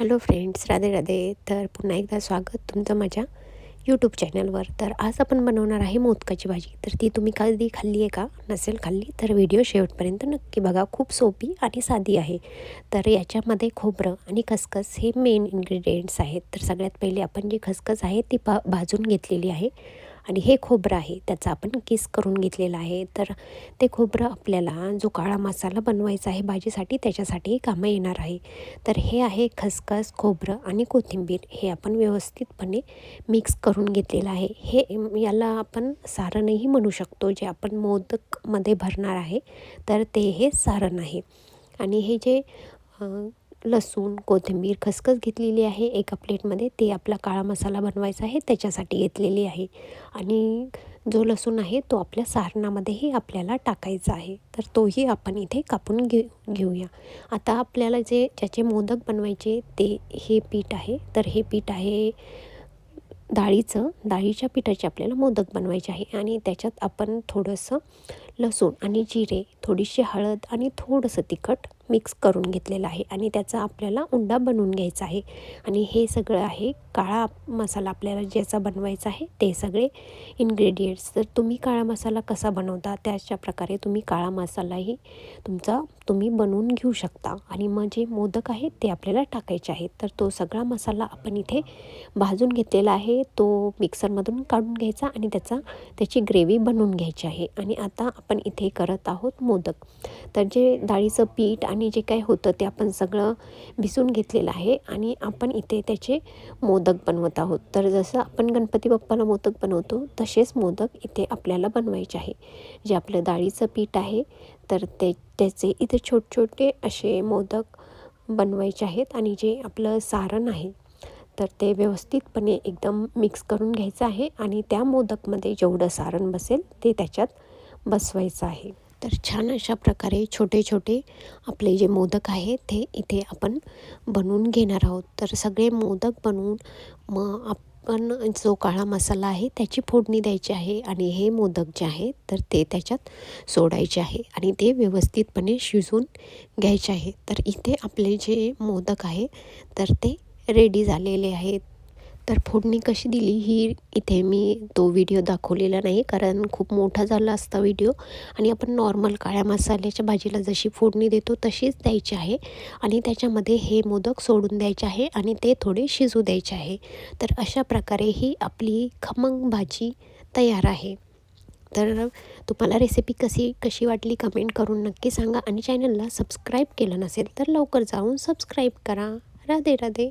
Hello friends Radhe Radhe. तर पुन्हा एकदा स्वागत तुमचं माझ्या यूट्यूब चॅनलवर तर आज आपण बनवणार आहे मोदकाची भाजी. तर ती तुम्ही कधी खाल्ली आहे का? नसेल खाल्ली तर व्हिडिओ शेवटपर्यंत नक्की बघा. खूप सोपी आणि साधी आहे. तर याच्यामध्ये खोबरं आणि खसखस हे मेन इन्ग्रेडियंट्स आहेत. तर सगळ्यात पहिले आपण जी खसखस आहे ती पा भाजून घेतलेली आहे. आणि हे खोबरं आहे त्याचा आपण किस करून घेतलेला आहे. तर ते खोबरं आपल्याला जो काळा मसाला बनवायचा आहे भाजीसाठी त्याच्यासाठी कामं येणार आहे. तर हे आहे खसखस खोबरं आणि कोथिंबीर. हे आपण व्यवस्थितपणे मिक्स करून घेतलेलं आहे. हे याला आपण सारणही म्हणू शकतो जे आपण मोदकमध्ये भरणार आहे. तर ते हे सारण आहे आणि हे जे लसूण कोथिंबीर खसखस घेतलेली आहे. एका प्लेटमध्ये ते आपला काळा मसाला बनवायचा आहे त्याच्यासाठी घेतलेली आहे. आणि जो लसूण आहे तो आपल्या सारणामध्येही आपल्याला टाकायचा आहे. तर तोही आपण इथे कापून घे घेऊया. आता आपल्याला जे ज्याचे मोदक बनवायचे ते हे पीठ आहे. तर हे पीठ आहे डाळीचं. डाळीच्या पिठाचे आपल्याला मोदक बनवायचे आहे. आणि त्याच्यात आपण थोडंसं लसूण आणि जिरे थोडीशी हळद आणि थोडंसं तिखट मिक्स करून घेतलेलं आहे आणि त्याचा आपल्याला उंडा बनवून घ्यायचा आहे. आणि हे सगळं आहे काळा मसाला आपल्याला ज्याचा बनवायचा आहे ते सगळे इन्ग्रेडियंट्स तर तुम्ही काळा मसाला कसा बनवता त्याच्या प्रकारे तुम्ही काळा मसालाही तुमचा तुम्ही बनवून घेऊ शकता. आणि मग जे मोदक आहेत ते आपल्याला टाकायचे आहेत. तर तो सगळा मसाला आपण इथे भाजून घेतलेला आहे. तो मिक्सरमधून काढून घ्यायचा आणि त्याचा त्याची ग्रेव्ही बनवून घ्यायची आहे. आणि आता आपण इथे करत आहोत मोदक. तर जे डाळीचं पीठ आणि जे काय होतं ते आपण सगळं भिसून घेतलेलं आहे आणि आपण इथे त्याचे मोदक बनवत आहोत. तर जसं आपण गणपती बाप्पाला मोदक बनवतो तसेच मोदक इथे आपल्याला बनवायचे आहे. जे आपलं डाळीचं पीठ आहे तर ते त्याचे इथे छोटे छोटे असे मोदक बनवायचे आहेत आणि जे आपलं सारण आहे तर ते व्यवस्थितपणे एकदम मिक्स करून घ्यायचं आहे आणि त्या मोदकमध्ये जेवढं सारण बसेल ते त्याच्यात बसवायचं आहे. तर छान अशा प्रकारे छोटे छोटे आपले जे मोदक आहेत ते इथे आपण बनवून घेणार आहोत. तर सगळे मोदक बनवून मग आपण जो काळा मसाला आहे त्याची फोडणी द्यायची आहे आणि हे मोदक जे आहेत तर ते त्याच्यात सोडायचे आहे आणि ते व्यवस्थितपणे शिजून घ्यायचे आहे. तर इथे आपले जे मोदक आहे तर ते रेडी झालेले आहेत. तर फोडणी कशी दिली ही इथे मी तो व्हिडिओ दाखवलेला नाही कारण खूप मोठा झाला असता व्हिडिओ आणि आपण नॉर्मल काळ्या मसाल्याच्या भाजीला जशी फोडणी देतो तशीच द्यायची आहे. आणि त्याच्यामध्ये हे मोदक सोडून द्यायचे आहे आणि ते थोडे शिजू द्यायचे आहे. तर अशा प्रकारे ही आपली खमंग भाजी तयार आहे. तर तुम्हाला रेसिपी कशी कशी वाटली कमेंट करून नक्की सांगा. आणि चॅनलला सबस्क्राईब केलं नसेल तर लवकर जाऊन सबस्क्राईब करा. राधे राधे.